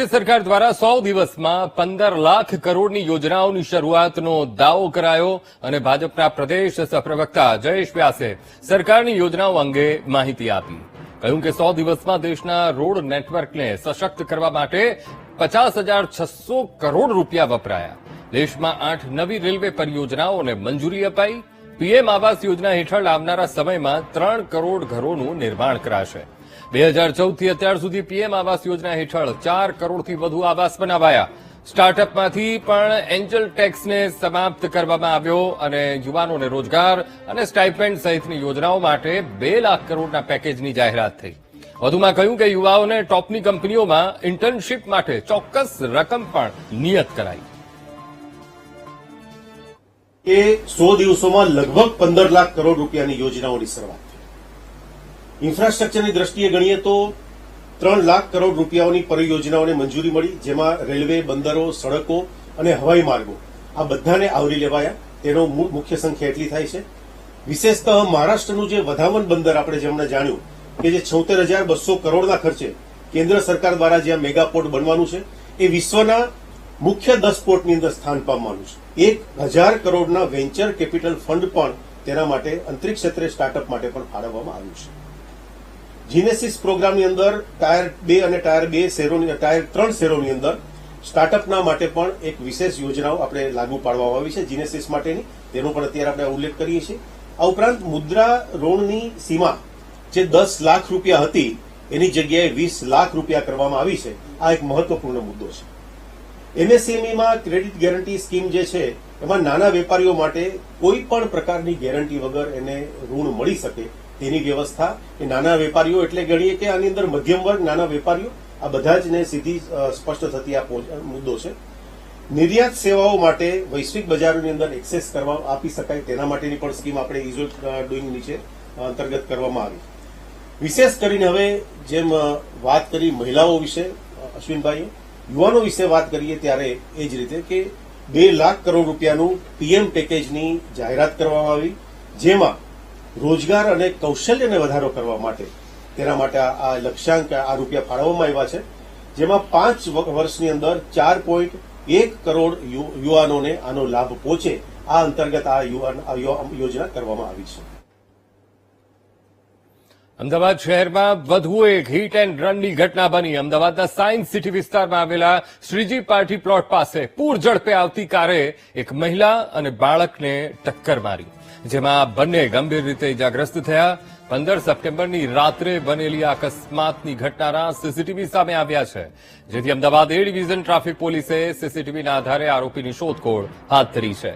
રાજ્ય સરકાર દ્વારા સો દિવસમાં પંદર લાખ કરોડની યોજનાઓની શરૂઆતનો દાવો કરાયો અને ભાજપના પ્રદેશ સહપ્રવક્તા જયેશ વ્યાસે સરકારની યોજનાઓ અંગે માહિતી આપી. કહ્યું કે સો દિવસમાં દેશના રોડ નેટવર્કને સશક્ત કરવા માટે પચાસ હજાર છસો કરોડ રૂપિયા વપરાયા. દેશમાં આઠ નવી રેલવે પરિયોજનાઓને મંજૂરી અપાઈ. પીએમ આવાસ યોજના હેઠળ આવનારા સમયમાં ત્રણ કરોડ ઘરોનું નિર્માણ કરાશે. બે હજાર ચૌદથી અત્યાર સુધી પીએમ આવાસ યોજના હેઠળ ચાર કરોડથી વધુ આવાસ બનાવાયા. સ્ટાર્ટઅપમાંથી પણ એન્જલ ટેક્સને સમાપ્ત કરવામાં આવ્યો અને યુવાનોને રોજગાર અને સ્ટાઇપેન્ડ સહિતની યોજનાઓ માટે બે લાખ કરોડના પેકેજની જાહેરાત થઈ. વધુમાં કહ્યું કે યુવાઓને ટોપની કંપનીઓમાં ઇન્ટર્નશીપ માટે ચોક્કસ રકમ પણ નિયત કરાઈ. એ સો દિવસોમાં લગભગ પંદર લાખ કરોડ રૂપિયાની યોજનાઓની શરૂઆત. ઇન્ફ્રાસ્ટ્રક્ચરની દ્રષ્ટિએ ગણીએ તો ત્રણ લાખ કરોડ રૂપિયાઓની પરિયોજનાઓને મંજૂરી મળી, જેમાં રેલવે, બંદરો, સડકો અને હવાઈ માર્ગો. આ બધાને આવરી લેવાયા. તેનો મુખ્ય સંખ્યા એટલી થાય છે. વિશેષતઃ મહારાષ્ટ્રનું જે વધામન બંદર આપણે જેમણે જાણ્યું, કે જે છોતેર હજાર બસો કરોડના ખર્ચે કેન્દ્ર સરકાર દ્વારા જ્યાં મેગા પોર્ટ બનવાનું છે, એ વિશ્વના મુખ્ય દસ પોર્ટની અંદર સ્થાન પામવાનું છે. એક હજાર કરોડના વેન્ચર કેપિટલ ફંડ પણ તેના માટે અંતરિક્ષ ક્ષેત્રે સ્ટાર્ટઅપ માટે પણ ફાળવવામાં આવ્યું છે. જીનેસિસ પ્રોગ્રામની અંદર ટાયર બે અને ટાયર બે શહેરોની ટાયર ત્રણ શહેરોની અંદર સ્ટાર્ટઅપના માટે પણ એક વિશેષ યોજનાઓ આપણે લાગુ પાડવામાં આવી છે જીનેસિસ માટેની. તેનો પણ અત્યારે આપણે ઉલ્લેખ કરીએ છીએ. આ ઉપરાંત મુદ્રા ઋણની સીમા જે દસ લાખ રૂપિયા હતી, એની જગ્યાએ વીસ લાખ રૂપિયા કરવામાં આવી છે. આ એક મહત્વપૂર્ણ મુદ્દો છે. એમએસએમઈમાં ક્રેડિટ ગેરંટી સ્કીમ જે છે, એમાં નાના વેપારીઓ માટે કોઈ પણ પ્રકારની ગેરંટી વગર એને ઋણ મળી શકે તેની વ્યવસ્થા એ નાના વેપારીઓ એટલે ગણીએ કે આની અંદર મધ્યમ વર્ગ નાના વેપારીઓ, આ બધા જ ને સીધી સ્પષ્ટ થતી આ મુદ્દો છે. નિર્યાત સેવાઓ માટે વૈશ્વિક બજારોની અંદર એક્સેસ કરવા આપી શકાય તેના માટેની પણ સ્કીમ આપણે ઇઝ ડુઈંગ નીચે અંતર્ગત કરવામાં આવી. વિશેષ કરીને હવે જેમ વાત કરી મહિલાઓ વિશે અશ્વિનભાઈએ, યુવાનો વિશે વાત કરીએ ત્યારે એ જ રીતે કે બે લાખ કરોડ રૂપિયાનું પીએમ પેકેજની જાહેરાત કરવામાં આવી, જેમાં રોજગાર અને કૌશલ્યને વધારો કરવા માટે. તેના માટે આ લક્ષ્યાંક, આ રૂપિયા ફાળવવામાં આવ્યા છે, જેમાં પાંચ વર્ષની અંદર ચાર પોઈન્ટ એક કરોડ યુવાનોને આનો લાભ પહોંચે આ અંતર્ગત આ યોજના કરવામાં આવી છે. અમદાવાદ શહેરમાં વધુ એક હિટ એન્ડ રનની ઘટના બની. અમદાવાદના સાયન્સ સિટી વિસ્તારમાં આવેલા શ્રીજી પાર્ટી પ્લોટ પાસે પૂર ઝડપે આવતી કારે એક મહિલા અને બાળકને ટક્કર મારી. જેમાં બંને ગંભીર રીતે ઇજાગ્રસ્ત થયા. પંદર સપ્ટેમ્બરની રાત્રે બનેલી અકસ્માતની ઘટનાના સીસીટીવી સામે આવ્યા છે. જેથી અમદાવાદ એ ડિવિઝન ટ્રાફિક પોલીસે સીસીટીવીના આધારે આરોપીની શોધખોળ હાથ ધરી છે.